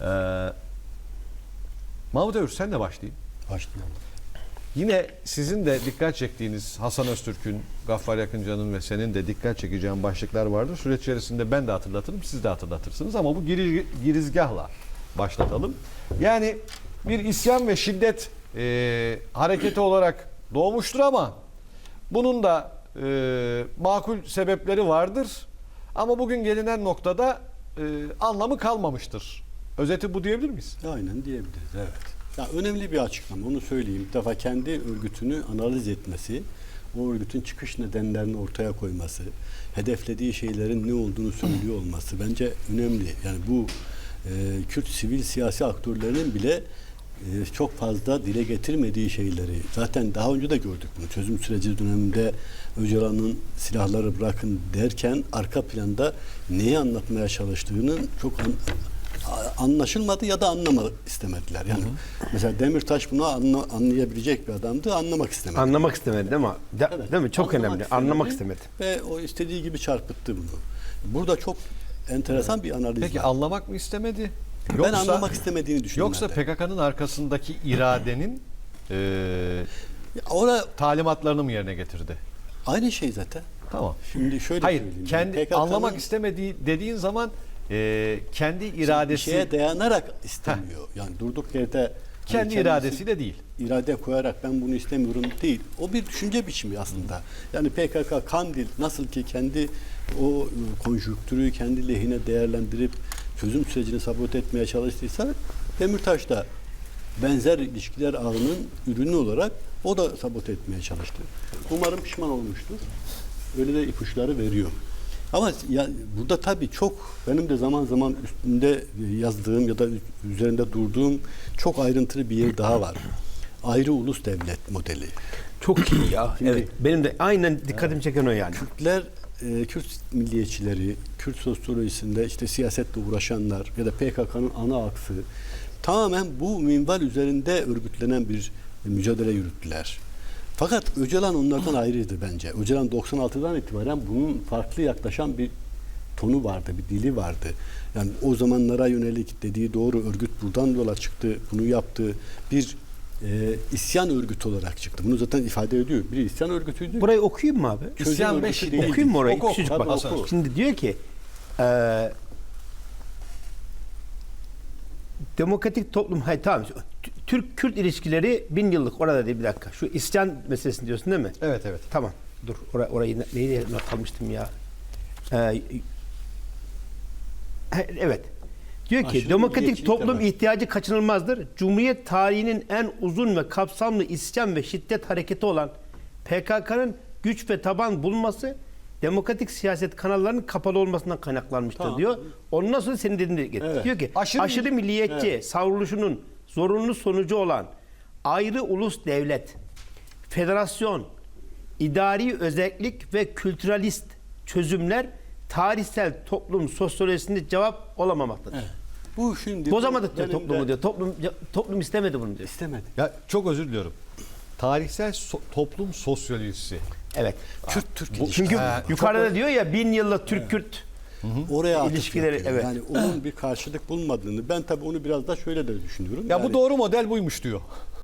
Ee, Mahmut Övür sen de başlayayım. Başlayalım. Yine sizin de dikkat çektiğiniz Hasan Öztürk'ün, Gaffar Yakıncan'ın ve senin de dikkat çekeceğin başlıklar vardır. Süreç içerisinde ben de hatırlatırım, siz de hatırlatırsınız ama bu giriz, girizgahla başlatalım. Yani bir isyan ve şiddet e, hareketi olarak doğmuştur ama bunun da e, makul sebepleri vardır. Ama bugün gelinen noktada e, anlamı kalmamıştır. Özeti bu diyebilir miyiz? Aynen diyebiliriz evet. Ya önemli bir açıklama onu söyleyeyim. Bir defa kendi örgütünü analiz etmesi, o örgütün çıkış nedenlerini ortaya koyması, hedeflediği şeylerin ne olduğunu söylüyor olması bence önemli. Yani bu e, Kürt sivil siyasi aktörlerinin bile e, çok fazla dile getirmediği şeyleri zaten daha önce de gördük bunu. Çözüm süreci döneminde Öcalan'ın silahları bırakın derken arka planda neyi anlatmaya çalıştığının çok anlaşılmadı ya da anlamadı istemediler. Yani mesela Demirtaş bunu anla- anlayabilecek bir adamdı, anlamak istemedi. Anlamak istemedi değil mi? De- Evet, Değil mi? Çok anlamak önemli. istemedi Anlamak istemedi. Ve o istediği gibi çarpıttı bunu. Burada çok enteresan bir analiz Peki var. anlamak mı istemedi? ben anlamak istemediğini düşünüyorum. Yoksa PKK'nın arkasındaki iradenin e, Orada talimatlarını mı yerine getirdi? aynı şey zaten. Tamam. Şimdi şöyle Hayır, söyleyeyim. kendi PKK'nın anlamak istemediği dediğin zaman e, kendi bir iradesi, şeye dayanarak istemiyor. Yani durduk yerde hani kendi kendisi iradesiyle değil. irade koyarak ben bunu istemiyorum değil. O bir düşünce biçimi aslında. Yani PKK Kandil nasıl ki kendi o e, konjüktürü kendi lehine değerlendirip çözüm sürecini sabote etmeye çalıştıysa Demirtaş da benzer ilişkiler ağının ürünü olarak o da sabote etmeye çalıştı. Umarım pişman olmuştur. Öyle de ipuçları veriyor. Ama ya burada tabii çok benim de zaman zaman üstünde yazdığım ya da üzerinde durduğum çok ayrıntılı bir yer daha var. Ayrı ulus devlet modeli. Çok iyi ya. Şimdi- evet. Benim de aynen dikkatimi çeken o yani. Kürtler, e, Kürt milliyetçileri, Kürt sosyolojisinde işte siyasetle uğraşanlar ya da PKK'nın ana aksı tamamen bu minval üzerinde örgütlenen bir mücadele yürüttüler. Fakat Öcalan onlardan ayrıydı bence. Öcalan 96'dan itibaren bunun farklı yaklaşan bir tonu vardı, bir dili vardı. Yani o zamanlara yönelik dediği doğru örgüt buradan yola çıktı, bunu yaptı. Bir e, isyan örgütü olarak çıktı. Bunu zaten ifade ediyor. Bir isyan örgütüydü. Burayı okuyayım mı abi? Çözüm İsyan örgütü ve şiddet. değildi. Okuyayım mı orayı? Oku. Küçücük bak. oku. Şimdi diyor ki e, demokratik toplum hayır tamam Türk-Kürt ilişkileri bin yıllık orada değil bir dakika. Şu isyan meselesini diyorsun değil mi? Evet evet. Tamam. Dur. Orayı, orayı ne- neydi not kalmıştım ya. Ee, evet. Diyor ki Aşırı demokratik toplum var." ihtiyacı kaçınılmazdır. Cumhuriyet tarihinin en uzun ve kapsamlı isyan ve şiddet hareketi olan PKK'nın güç ve taban bulması demokratik siyaset kanallarının kapalı olmasından kaynaklanmıştır Tamam. diyor. Ondan sonra senin dediğin de getiriyor. Evet. Diyor ki Aşırı- aşırı, milliyetçi savruluşunun zorunlu sonucu olan ayrı ulus devlet, federasyon, idari özellik ve kültüralist çözümler tarihsel toplum sosyolojisinde cevap olamamaktadır. Bu şimdi Bozamadık diyor dönemde- toplumu diyor. Toplum toplum istemedi bunu diyor. İstemedi. Ya çok özür diliyorum. Tarihsel so- toplum sosyolojisi. Evet. Kürt Türk Çünkü ilişkisi. Ha, yukarıda diyor ya bin yıllık Türk-Kürt oraya atıf ilişkileri, yapıyor. evet. Yani onun bir karşılık bulmadığını ben tabii onu biraz da şöyle de düşünüyorum. Ya yani, bu doğru model buymuş diyor.